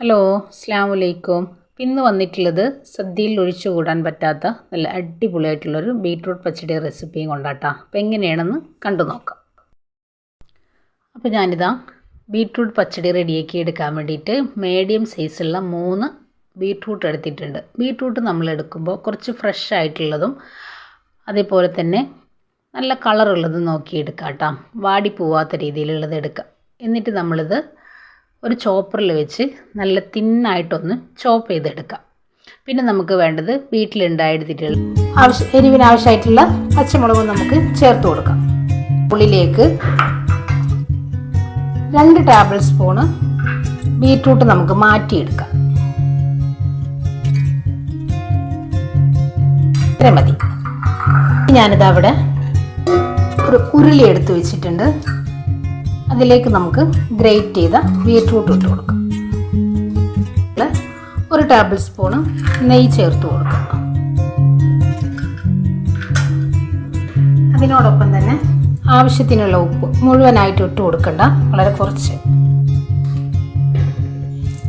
Hello അസ്സാം വലൈക്കും ഇന്ന് വന്നിട്ടുള്ളത് സദ്യയിൽ ഒഴിച്ചുകൂടാൻ പറ്റാത്ത നല്ല അടിപൊളിയായിട്ടുള്ളൊരു ബീട്രൂട്ട് പച്ചടി റെസിപ്പിയും കൊണ്ടാട്ടാ. അപ്പോൾ എങ്ങനെയാണെന്ന് കണ്ടു നോക്കാം. അപ്പോൾ ഞാനിതാ ബീട്രൂട്ട് പച്ചടി റെഡിയാക്കി എടുക്കാൻ വേണ്ടിയിട്ട് മീഡിയം സൈസുള്ള മൂന്ന് ബീട്രൂട്ട് എടുത്തിട്ടുണ്ട്. ബീട്രൂട്ട് നമ്മൾ എടുക്കുമ്പോൾ കുറച്ച് ഫ്രഷ് ആയിട്ടുള്ളതും അതേപോലെ തന്നെ നല്ല കളറുള്ളതും നോക്കി എടുക്കാം കേട്ടോ വാടി പോവാത്ത രീതിയിലുള്ളത് എടുക്കാം. എന്നിട്ട് നമ്മളിത് ഒരു ചോപ്പറിൽ വെച്ച് നല്ല തിന്നായിട്ടൊന്ന് ചോപ്പ് ചെയ്തെടുക്കാം. പിന്നെ നമുക്ക് വേണ്ടത് വീട്ടിലുണ്ടായെടുത്തിട്ടുള്ള ആവശ്യ എരിവിന് ആവശ്യമായിട്ടുള്ള പച്ചമുളക് നമുക്ക് ചേർത്ത് കൊടുക്കാം. ഉള്ളിലേക്ക് രണ്ട് ടേബിൾ സ്പൂണ് ബീട്രൂട്ട് നമുക്ക് മാറ്റിയെടുക്കാം. ഇത്ര മതി. ഞാനിത് അവിടെ ഒരു ഉരുളി എടുത്ത് വെച്ചിട്ടുണ്ട്. അതിലേക്ക് നമുക്ക് ഗ്രേറ്റ് ചെയ്ത ബീട്രൂട്ട് ഇട്ട് കൊടുക്കാം. ഒരു ടേബിൾ സ്പൂണ് നെയ്യ് ചേർത്ത് കൊടുക്കുക അതിനോടൊപ്പം തന്നെ ആവശ്യത്തിനുള്ള ഉപ്പ് മുഴുവനായിട്ട് ഇട്ട് കൊടുക്കണ്ട വളരെ കുറച്ച്.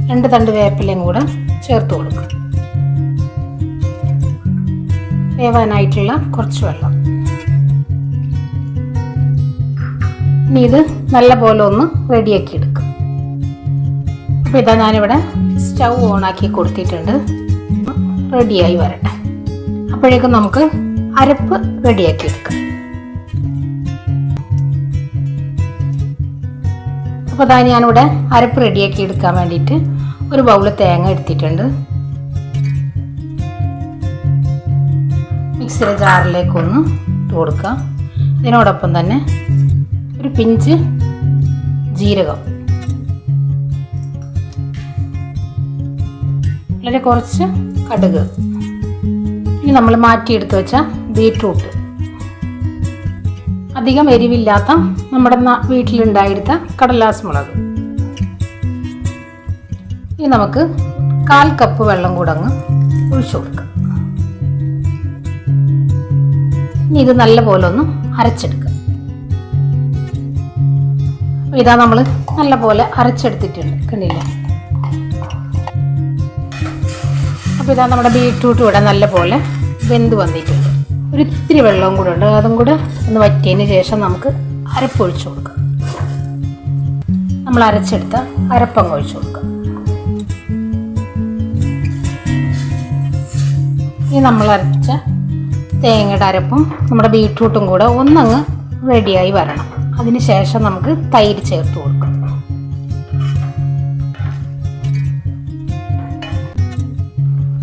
രണ്ട് തണ്ട് വേപ്പിലയും കൂടെ ചേർത്ത് കൊടുക്കും. വേവാനായിട്ടുള്ള കുറച്ച് വെള്ളം. ഇനി ഇത് നല്ല പോലെ ഒന്ന് റെഡിയാക്കി എടുക്കും. അപ്പോൾ ഇതാ ഞാനിവിടെ സ്റ്റൗ ഓണാക്കി കൊടുത്തിട്ടുണ്ട്. റെഡിയായി വരട്ടെ. അപ്പോഴേക്കും നമുക്ക് അരപ്പ് റെഡിയാക്കി എടുക്കാം. അപ്പോൾ അതാ ഞാനിവിടെ അരപ്പ് റെഡിയാക്കി എടുക്കാൻ വേണ്ടിയിട്ട് ഒരു ബൗൾ തേങ്ങ എടുത്തിട്ടുണ്ട്. മിക്സിയുടെ ജാറിലേക്കൊന്ന് ഇട്ട് കൊടുക്കാം. ഇതിനോടൊപ്പം തന്നെ പിഞ്ച് ജീരകം. വളരെ കുറച്ച് കടുക്. ഇനി നമ്മൾ മാറ്റിയെടുത്ത് വെച്ച ബീട്രൂട്ട്. അധികം എരിവില്ലാത്ത നമ്മുടെ വീട്ടിലുണ്ടായിരുന്ന കടലാസ് മുളക്. ഇനി നമുക്ക് കാൽ കപ്പ് വെള്ളം കൂടെ അങ്ങ് ഒഴിച്ചു കൊടുക്കാം. ഇനി ഇത് നല്ലപോലെ ഒന്ന് അരച്ചെടുക്കാം ഇതാ നമ്മൾ നല്ലപോലെ അരച്ചെടുത്തിട്ടുണ്ട് കണ്ടില്ല? അപ്പോൾ ഇതാ നമ്മുടെ ബീട്രൂട്ട് ഇവിടെ നല്ലപോലെ വെന്ത് വന്നിട്ടുണ്ട്. ഒരു ഇത്തിരി വെള്ളവും കൂടെ ഉണ്ട്. അതും കൂടെ ഒന്ന് വറ്റിയതിന് ശേഷം നമുക്ക് അരപ്പൊഴിച്ച് കൊടുക്കാം. നമ്മൾ അരച്ചെടുത്ത അരപ്പം ഒഴിച്ചു കൊടുക്കാം. ഇനി നമ്മൾ അരച്ച തേങ്ങയുടെ അരപ്പും നമ്മുടെ ബീട്രൂട്ടും കൂടെ ഒന്നങ്ങ് റെഡിയായി വരണം. അതിന് ശേഷം നമുക്ക് തൈര് ചേർത്ത് കൊടുക്കാം.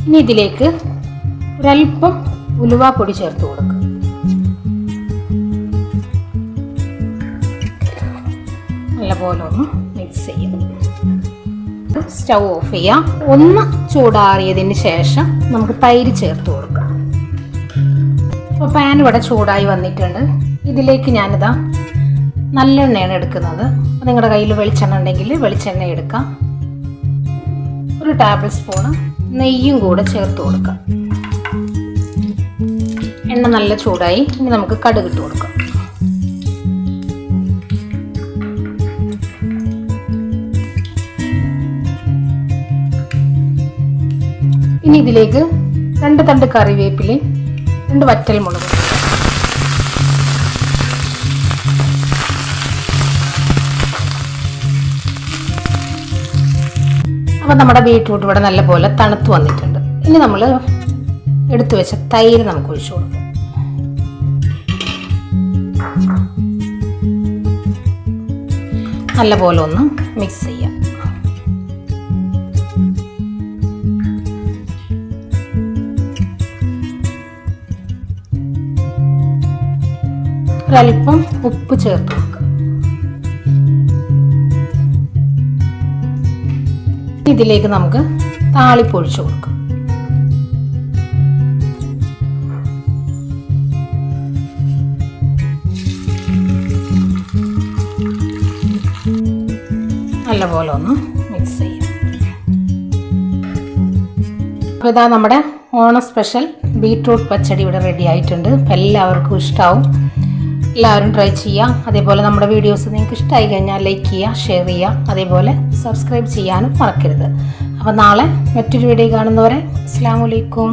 ഇനി ഇതിലേക്ക് ഒരല്പം ഉലുവാപ്പൊടി ചേർത്ത് കൊടുക്കുക നല്ലപോലെ ഒന്ന് മിക്സ് ചെയ്യും സ്റ്റൗ ഓഫ് ചെയ്യാം. ഒന്ന് ചൂടാറിയതിന് ശേഷം നമുക്ക് തൈര് ചേർത്ത് കൊടുക്കാം. അപ്പോൾ പാൻ ഇവിടെ ചൂടായി വന്നിട്ടുണ്ട്. ഇതിലേക്ക് ഞാനിതാ നല്ലെണ്ണയാണ് എടുക്കുന്നത്. നിങ്ങളുടെ കയ്യിൽ വെളിച്ചെണ്ണ ഉണ്ടെങ്കിൽ വെളിച്ചെണ്ണ എടുക്കാം. ഒരു ടേബിൾ സ്പൂണ് നെയ്യും കൂടെ ചേർത്ത് കൊടുക്കാം. എണ്ണ നല്ല ചൂടായി. ഇനി നമുക്ക് കടുക് ഇട്ട് കൊടുക്കാം. ഇനി ഇതിലേക്ക് രണ്ട് തണ്ട് കറിവേപ്പിലയും രണ്ട് വറ്റൽ മുളകും അപ്പോൾ നമ്മുടെ ബീട്രൂട്ട് ഇവിടെ നല്ലപോലെ തണുത്ത് വന്നിട്ടുണ്ട്. ഇനി നമ്മൾ എടുത്തു വെച്ച തൈര് നമുക്ക് ഒഴിച്ചു കൊടുക്കാം. നല്ലപോലെ ഒന്ന് മിക്സ് ചെയ്യാം. ഒരല്പം ഉപ്പ് ചേർത്ത് ഇതിലേക്ക് നമുക്ക് താളിപ്പൊഴിച്ചു കൊടുക്കും. നല്ലപോലെ ഒന്ന് മിക്സ് ചെയ്യാം. അപ്പോൾ ഇതാ നമ്മുടെ ഓണ സ്പെഷ്യൽ ബീട്രൂട്ട് പച്ചടി ഇവിടെ റെഡി ആയിട്ടുണ്ട്. എല്ലാവർക്കും ഇഷ്ടമാവും എല്ലാവരും ട്രൈ ചെയ്യുക. അതേപോലെ നമ്മുടെ വീഡിയോസ് നിങ്ങൾക്ക് ഇഷ്ടമായി കഴിഞ്ഞാൽ ലൈക്ക് ചെയ്യുക ഷെയർ ചെയ്യുക. അതേപോലെ സബ്സ്ക്രൈബ് ചെയ്യാനും മറക്കരുത്. അപ്പോൾ നാളെ മറ്റൊരു വീഡിയോ കാണുന്നവരെ അസ്സാം വലൈക്കും